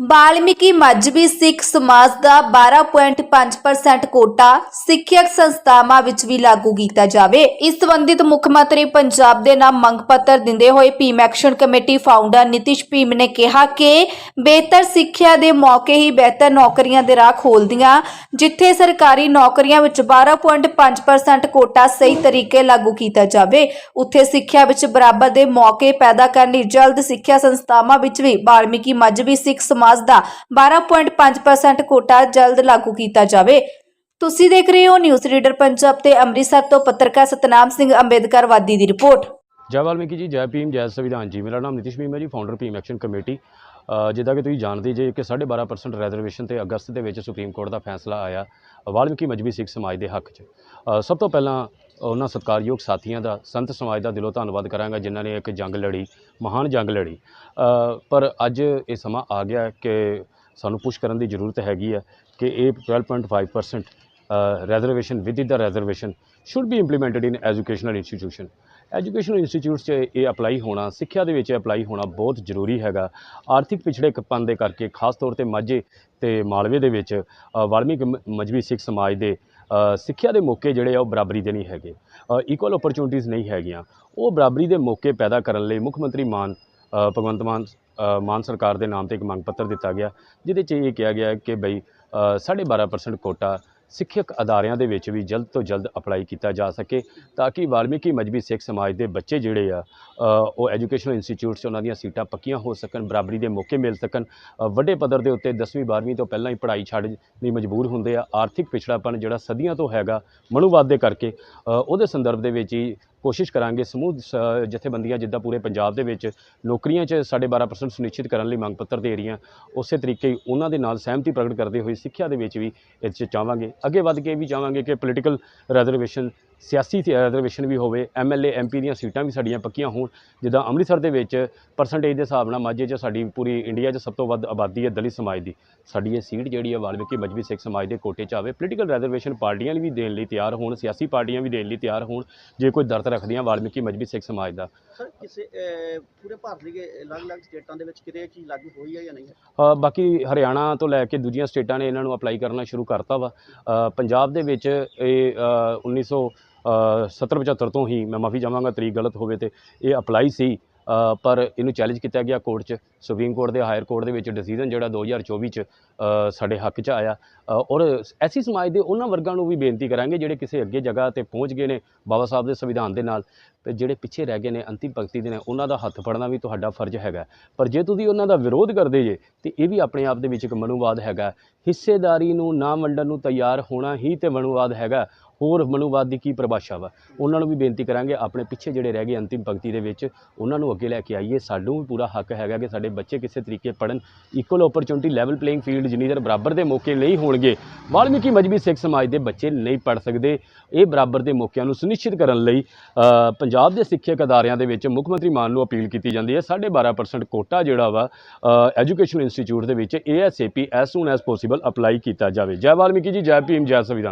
ਬਾਲਮੀਕੀ ਮਜਬੀ ਸਿੱਖ ਸਮਾਜ ਦਾ 12.5% ਕੋਟਾ ਸਿੱਖਿਅਕ ਸੰਸਥਾਵਾਂ ਵਿੱਚ ਵੀ ਲਾਗੂ ਕੀਤਾ ਜਾਵੇ। ਇਸ ਸੰਬੰਧਿਤ ਮੁੱਖ ਮੰਤਰੀ ਪੰਜਾਬ ਦੇ ਨਾਮ ਮੰਗ ਪੱਤਰ ਦਿੰਦੇ ਹੋਏ Bhim action committee founder Nitish Bhim ਨੇ ਕਿਹਾ ਕਿ ਬਿਹਤਰ ਸਿੱਖਿਆ ਦੇ ਮੌਕੇ ਹੀ ਬਿਹਤਰ ਨੌਕਰੀਆਂ ਦੇ ਰਾਹ ਖੋਲਦੀਆਂ, ਜਿੱਥੇ ਸਰਕਾਰੀ ਨੌਕਰੀਆਂ ਵਿੱਚ 12.5% ਕੋਟਾ ਸਹੀ ਤਰੀਕੇ ਲਾਗੂ ਕੀਤਾ ਜਾਵੇ, ਉੱਥੇ ਸਿੱਖਿਆ ਵਿੱਚ ਬਰਾਬਰ ਦੇ ਮੌਕੇ ਪੈਦਾ ਕਰਨ ਲਈ ਜਲਦ ਸਿੱਖਿਆ ਸੰਸਥਾਵਾਂ ਵਿੱਚ ਵੀ ਬਾਲਮੀਕੀ ਮਜਬੀ ਸਿੱਖ ਸਮਾਜ ਦਾ 12.5% ਕੋਟਾ ਜਲਦ ਲਾਗੂ ਕੀਤਾ ਜਾਵੇ। ਤੁਸੀਂ ਦੇਖ ਰਹੇ ਹੋ ਨਿਊਜ਼ ਰੀਡਰ ਪੰਜਾਬ ਤੇ ਅੰਮ੍ਰਿਤਸਰ ਤੋਂ ਪੱਤਰਕਾਰ ਸਤਨਾਮ ਸਿੰਘ ਅੰਬੇਦਕਰ ਵਾਦੀ ਦੀ ਰਿਪੋਰਟ। ਜੈ ਵਾਲਮੀਕੀ ਜੀ, ਜੈ ਭੀਮ, ਜੈ ਸੰਵਿਧਾਨ ਜੀ। ਮੇਰਾ ਨਾਮ ਨਿਤਿਸ਼ ਭੀਮ ਹੈ ਜੀ ਫਾਊਂਡਰ ਭੀਮ ਐਕਸ਼ਨ ਕਮੇਟੀ ਜਿੱਦਾਂ ਕਿ ਤੁਸੀਂ ਜਾਣਦੇ ਜੇ ਕਿ 12.5% ਰਿਜ਼ਰਵੇਸ਼ਨ ਤੇ ਅਗਸਤ ਦੇ ਵਿੱਚ ਸੁਪਰੀਮ ਕੋਰਟ ਦਾ ਫੈਸਲਾ ਆਇਆ, ਵਾਲਮੀਕੀ ਮਜਬੀ ਸਿੱਖ ਸਮਾਜ ਦੇ ਹੱਕ 'ਚ। ਸਭ ਤੋਂ ਪਹਿਲਾਂ ਉਹਨਾਂ ਸਤਿਕਾਰਯੋਗ ਸਾਥੀਆਂ ਦਾ, ਸੰਤ ਸਮਾਜ ਦਾ ਦਿਲੋਂ ਧੰਨਵਾਦ ਕਰਾਂਗਾ, ਜਿਨ੍ਹਾਂ ਨੇ ਇੱਕ ਜੰਗ ਲੜੀ, ਮਹਾਨ ਜੰਗ ਲੜੀ। ਪਰ ਅੱਜ ਇਹ ਸਮਾਂ ਆ ਗਿਆ ਕਿ ਸਾਨੂੰ ਪੁਸ਼ ਕਰਨ ਦੀ ਜ਼ਰੂਰਤ ਹੈਗੀ ਹੈ ਕਿ ਇਹ 12.5% reservation with the reservation should be implemented in educational institution educational institutes 'ਚ ਇਹ ਅਪਲਾਈ ਹੋਣਾ, ਸਿੱਖਿਆ ਦੇ ਵਿੱਚ ਅਪਲਾਈ ਹੋਣਾ ਬਹੁਤ ਜ਼ਰੂਰੀ ਹੈਗਾ। ਆਰਥਿਕ ਪਿਛੜੇਪਨ ਦੇ ਕਰਕੇ, ਖਾਸ ਤੌਰ ਤੇ ਮਾਝੇ ਤੇ ਮਾਲਵੇ ਦੇ ਵਿੱਚ ਵਾਲਮੀਕ ਮ- ਮਜਬੀ ਸਿੱਖ ਸਮਾਜ ਦੇ ਸਿੱਖਿਆ ਦੇ ਮੌਕੇ ਜਿਹੜੇ ਆ ਉਹ ਬਰਾਬਰੀ ਦੇ ਨਹੀਂ ਹੈਗੇ। ਇਕੁਅਲ ਓਪਰਚੁਨਿਟੀਜ਼ ਨਹੀਂ ਹੈਗੀਆਂ। ਉਹ ਬਰਾਬਰੀ ਦੇ ਮੌਕੇ ਪੈਦਾ ਕਰਨ ਲਈ ਮੁੱਖ ਮੰਤਰੀ ਮਾਨ ਭਗਵੰਤ ਮਾਨ ਮਾਨ ਸਰਕਾਰ ਦੇ ਨਾਮ ਤੇ ਇੱਕ ਮੰਗ ਪੱਤਰ ਦਿੱਤਾ ਗਿਆ ਜਿਹਦੇ 'ਚ ਇਹ ਕਿਹਾ ਗਿਆ ਕਿ ਬਈ ਅ, 12.5% ਕੋਟਾ ਸਿੱਖਿਅਕ ਅਦਾਰਿਆਂ ਦੇ ਵਿੱਚ ਵੀ ਜਲਦ ਤੋਂ ਜਲਦ ਅਪਲਾਈ ਕੀਤਾ ਜਾ ਸਕੇ ਤਾਂ ਕਿ ਵਾਲਮੀਕੀ ਮਜਬੀ ਸਿੱਖ ਸਮਾਜ ਦੇ ਬੱਚੇ ਜਿਹੜੇ ਆ ਉਹ ਐਜੂਕੇਸ਼ਨਲ ਇੰਸਟੀਚਿਊਟਸ ਉਹਨਾਂ ਦੀਆਂ ਸੀਟਾਂ ਪੱਕੀਆਂ ਹੋ ਸਕਣ, ਬਰਾਬਰੀ ਦੇ ਮੌਕੇ ਮਿਲ ਸਕਣ। ਵੱਡੇ ਪੱਧਰ ਦੇ ਉੱਤੇ 10ਵੀਂ 12ਵੀਂ ਤੋਂ ਪਹਿਲਾਂ ਹੀ ਪੜ੍ਹਾਈ ਛੱਡ ਲਈ ਮਜਬੂਰ ਹੁੰਦੇ ਆ। ਆਰਥਿਕ ਪਿਛੜਾਪਣ ਜਿਹੜਾ ਸਦੀਆਂ ਤੋਂ ਹੈਗਾ, ਮਨੁਵਾਦ ਦੇ ਕਰਕੇ ਉਹਦੇ ਸੰਦਰਭ ਦੇ ਵਿੱਚ ਹੀ ਕੋਸ਼ਿਸ਼ ਕਰਾਂਗੇ ਸਮੂਹ ਸ- ਜਥੇਬੰਦੀਆਂ ਜਿੱਦਾਂ ਪੂਰੇ ਪੰਜਾਬ ਦੇ ਵਿੱਚ ਨੌਕਰੀਆਂ 'ਚ 12.5% ਸੁਨਿਸ਼ਚਿਤ ਕਰਨ ਲਈ ਮੰਗ ਪੱਤਰ ਦੇ ਰਹੀਆਂ, ਉਸੇ ਤਰੀਕੇ ਉਹਨਾਂ ਦੇ ਨਾਲ ਸਹਿਮਤੀ ਪ੍ਰਗਟ ਕਰਦੇ ਹੋਏ ਸਿੱਖਿਆ ਦੇ ਵਿੱਚ ਵੀ ਇਸ 'ਚ ਚਾਹਾਂਗੇ ਅੱਗੇ ਵੱਧ ਕੇ ਇਹ ਵੀ ਚਾਹਾਂਗੇ ਕਿ ਪੋਲੀਟੀਕਲ ਰਿਜ਼ਰਵੇਸ਼ਨ ਸਿਆਸੀ ਰਿਜ਼ਰਵੇਸ਼ਨ ਵੀ ਹੋਵੇ ਐਮਐਲਏ ਐਮਪੀ ਦੀਆਂ ਸੀਟਾਂ ਵੀ ਸਾਡੀਆਂ ਪੱਕੀਆਂ ਹੋਣ ਜਿੱਦਾਂ ਅੰਮ੍ਰਿਤਸਰ ਦੇ ਵਿੱਚ ਪਰਸੈਂਟੇਜ ਦੇ ਹਿਸਾਬ ਨਾਲ ਮਾਝੇ 'ਚ ਸਾਡੀ ਪੂਰੀ ਇੰਡੀਆ 'ਚ ਸਭ ਤੋਂ ਵੱਧ ਆਬਾਦੀ ਹੈ ਦਲਿਤ ਸਮਾਜ ਦੀ। ਸਾਡੀ ਇਹ ਸੀਟ ਜਿਹੜੀ ਹੈ ਵਾਲਮੀਕੀ ਮਜਬੀ ਸਿੱਖ ਸਮਾਜ ਦੇ ਕੋਟੇ 'ਚ ਆਵੇ। ਪੋਲੀਟੀਕਲ ਰਿਜ਼ਰਵੇਸ਼ਨ ਪਾਰਟੀਆਂ ਵੀ ਦੇਣ ਲਈ ਤਿਆਰ ਹੋਣ ਸਿਆਸੀ ਪਾਰਟੀਆਂ ਵੀ ਦੇਣ ਲਈ ਤਿਆਰ ਹੋਣ ਜੇ ਕੋਈ ਦਰਦ ਰੱਖਦੀਆਂ ਵਾਲਮੀਕੀ ਮਜਬੀ ਸਿੱਖ ਸਮਾਜ ਦਾ। ਕਿਸੇ ਪੂਰੇ ਭਾਰਤ ਦੇ ਅਲੱਗ-ਅਲੱਗ ਸਟੇਟਾਂ ਦੇ ਵਿੱਚ ਕਿਤੇ ਬਾਕੀ ਹਰਿਆਣਾ ਤੋਂ ਲੈ ਕੇ ਦੂਜੀਆਂ ਸਟੇਟਾਂ ਨੇ ਇਹਨਾਂ ਨੂੰ ਅਪਲਾਈ ਕਰਨਾ ਸ਼ੁਰੂ ਕਰਤਾ ਵਾ। ਪੰਜਾਬ ਦੇ ਵਿੱਚ ਇਹ 1900 7075 ਤੋਂ ਹੀ ਮੈਂ ਮਾਫੀ ਚਾਹਾਂਗਾ, ਤਰੀਕ ਗਲਤ ਹੋਵੇ ਤੇ ਇਹ ਅਪਲਾਈ ਸੀ ਪਰ ਇਹਨੂੰ ਚੈਲੰਜ ਕੀਤਾ ਗਿਆ ਕੋਰਟ 'ਚ, ਸੁਪਰੀਮ ਕੋਰਟ ਦੇ ਹਾਇਰ ਕੋਰਟ ਦੇ ਵਿੱਚ ਡਿਸੀਜਨ ਜਿਹੜਾ 2024 'ਚ ਸਾਡੇ ਹੱਕ 'ਚ ਆਇਆ। ਔਰ ਐਸੀ ਸਮਾਜ ਦੇ ਉਹਨਾਂ ਵਰਗਾਂ ਨੂੰ ਵੀ ਬੇਨਤੀ ਕਰਾਂਗੇ ਜਿਹੜੇ ਕਿਸੇ ਅੱਗੇ ਜਗ੍ਹਾ ਤੇ ਪਹੁੰਚ ਗਏ ਨੇ ਬਾਬਾ ਸਾਹਿਬ ਦੇ ਸੰਵਿਧਾਨ ਦੇ ਨਾਲ। ਤੇ ਜਿਹੜੇ ਪਿੱਛੇ ਰਹਿ ਗਏ ਨੇ, ਅੰਤਿਮ ਭਗਤੀ ਦੇ ਨੇ, ਉਹਨਾਂ ਦਾ ਹੱਥ ਫੜਨਾ ਵੀ ਤੁਹਾਡਾ ਫਰਜ਼ ਹੈਗਾ। ਪਰ ਜੇ ਤੁਸੀਂ ਉਹਨਾਂ ਦਾ ਵਿਰੋਧ ਕਰਦੇ ਜੇ, ਤੇ ਇਹ ਵੀ ਆਪਣੇ ਆਪ ਦੇ ਵਿੱਚ ਇੱਕ ਮਨੂਵਾਦ ਹੈਗਾ। ਹਿੱਸੇਦਾਰੀ ਨੂੰ, ਨਾ ਵੰਡਣ ਨੂੰ ਤਿਆਰ ਹੋਣਾ ਹੀ ਤੇ ਮਨੂਵਾਦ ਹੈਗਾ। ਹੋਰ ਮਨੂਵਾਦ ਦੀ ਕੀ ਪਰਿਭਾਸ਼ਾ ਵਾ? ਉਹਨਾਂ ਨੂੰ ਵੀ ਬੇਨਤੀ ਕਰਾਂਗੇ, ਆਪਣੇ ਪਿੱਛੇ ਜਿਹੜੇ ਰਹਿ ਗਏ ਅੰਤਿਮ ਭਗਤੀ ਦੇ ਵਿੱਚ, ਉਹਨਾਂ ਨੂੰ ਅੱਗੇ ਲੈ ਕੇ ਆਈਏ। ਸਾਨੂੰ ਵੀ ਪੂਰਾ ਹੱਕ ਹੈਗਾ ਕਿ ਸਾਡੇ ਬੱਚੇ ਕਿਸੇ ਤਰੀਕੇ ਪੜਨ equal opportunity level playing field ਜਿੰਨੀ ਦੇਰ ਬਰਾਬਰ ਦੇ ਮੌਕੇ ਨਹੀਂ ਹੋਣਗੇ, ਵਾਲਮੀਕੀ ਮਜਬੀ ਸਿੱਖ ਸਮਾਜ ਦੇ ਬੱਚੇ ਨਹੀਂ ਪੜ ਸਕਦੇ। ਇਹ ਬਰਾਬਰ ਦੇ ਮੌਕਿਆਂ ਨੂੰ ਸੁਨਿਸ਼ਚਿਤ ਕਰਨ ਲਈ ਪੰਜਾਬ ਦੇ ਸਿੱਖਿਅਕ ਅਦਾਰਿਆਂ ਦੇ ਵਿੱਚ ਮੁੱਖ ਮੰਤਰੀ ਮਾਨ ਨੂੰ ਅਪੀਲ ਕੀਤੀ ਜਾਂਦੀ ਹੈ। 12.5% ਕੋਟਾ ਜਿਹੜਾ ਵਾ ਐਜੂਕੇਸ਼ਨ ਇੰਸਟੀਚਿਊਟ ਦੇ ਵਿੱਚ ASAP as soon as possible apply ਕੀਤਾ ਜਾਵੇ। ਜੈ ਵਾਲਮੀਕੀ ਜੀ, ਜੈ ਭੀਮ, ਜੈ ਸੰਵਿਧਾਨ।